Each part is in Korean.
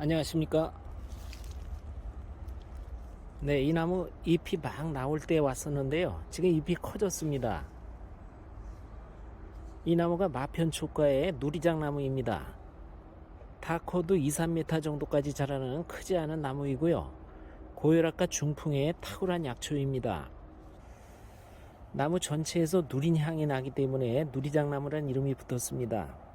안녕하십니까? 네 이 나무 잎이 막 나올 때 왔었는데요. 지금 잎이 커졌습니다. 이 나무가 마편 초과의 누리장 나무입니다. 다 커도 2, 3m 정도까지 자라는 크지 않은 나무이고요. 고혈압과 중풍에 탁월한 약초입니다. 나무 전체에서 누린 향이 나기 때문에 누리장 나무란 이름이 붙었습니다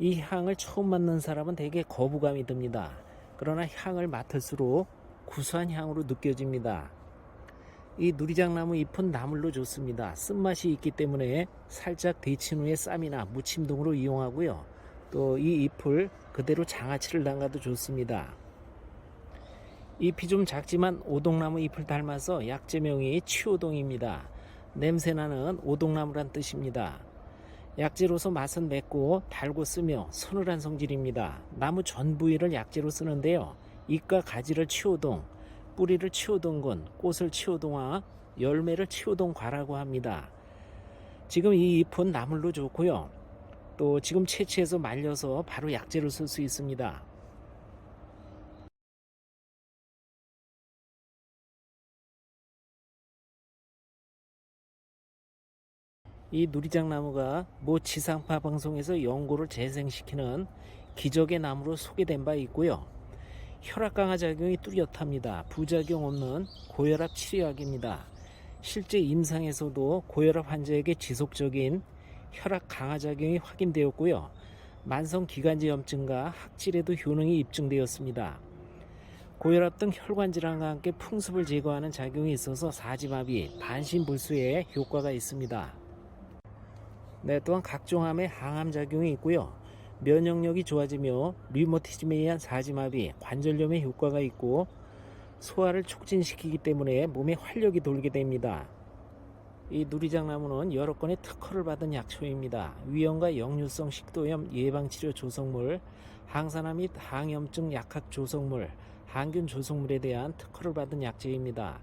이 향을 처음 맡는 사람은 대개 거부감이 듭니다. 그러나 향을 맡을수록 구수한 향으로 느껴집니다. 이 누리장나무 잎은 나물로 좋습니다. 쓴맛이 있기 때문에 살짝 데친 후에 쌈이나 무침 등으로 이용하고요. 또 이 잎을 그대로 장아찌를 담가도 좋습니다. 잎이 좀 작지만 오동나무 잎을 닮아서 약제명이 치오동입니다. 냄새나는 오동나무란 뜻입니다. 약재로서 맛은 맵고 달고 쓰며 서늘한 성질입니다. 나무 전 부위를 약재로 쓰는데요. 잎과 가지를 치오동, 뿌리를 치오동근, 꽃을 치오동화, 열매를 치오동과라고 합니다. 지금 이 잎은 나물로 좋고요. 또 지금 채취해서 말려서 바로 약재로 쓸 수 있습니다. 이 누리장 나무가 모 지상파 방송에서 연고를 재생시키는 기적의 나무로 소개된 바 있고요. 혈압 강화 작용이 뚜렷합니다. 부작용 없는 고혈압 치료약입니다. 실제 임상에서도 고혈압 환자에게 지속적인 혈압 강화 작용이 확인되었고요. 만성 기관지염증과 학질에도 효능이 입증되었습니다. 고혈압 등 혈관 질환과 함께 풍습을 제거하는 작용이 있어서 사지마비, 반신불수에 효과가 있습니다. 네, 또한 각종 암에 항암 작용이 있고요. 면역력이 좋아지며 류머티즘에 의한 사지마비, 관절염에 효과가 있고 소화를 촉진시키기 때문에 몸에 활력이 돌게 됩니다. 이 누리장나무는 여러 건의 특허를 받은 약초입니다. 위염과 역류성 식도염 예방치료 조성물, 항산화 및 항염증 약학 조성물, 항균 조성물에 대한 특허를 받은 약재입니다.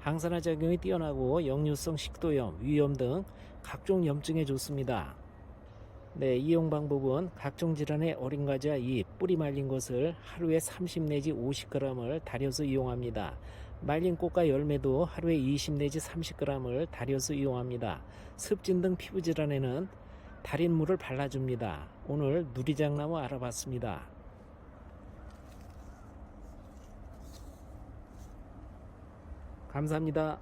항산화 작용이 뛰어나고 역류성 식도염, 위염 등 각종 염증에 좋습니다. 네, 이용 방법은 각종 질환의 어린 과자 잎, 뿌리 말린 것을 하루에 30 내지 50g을 달여서 이용합니다. 말린 꽃과 열매도 하루에 20 내지 30g을 달여서 이용합니다. 습진 등 피부 질환에는 달인 물을 발라줍니다. 오늘 누리장나무 알아봤습니다. 감사합니다.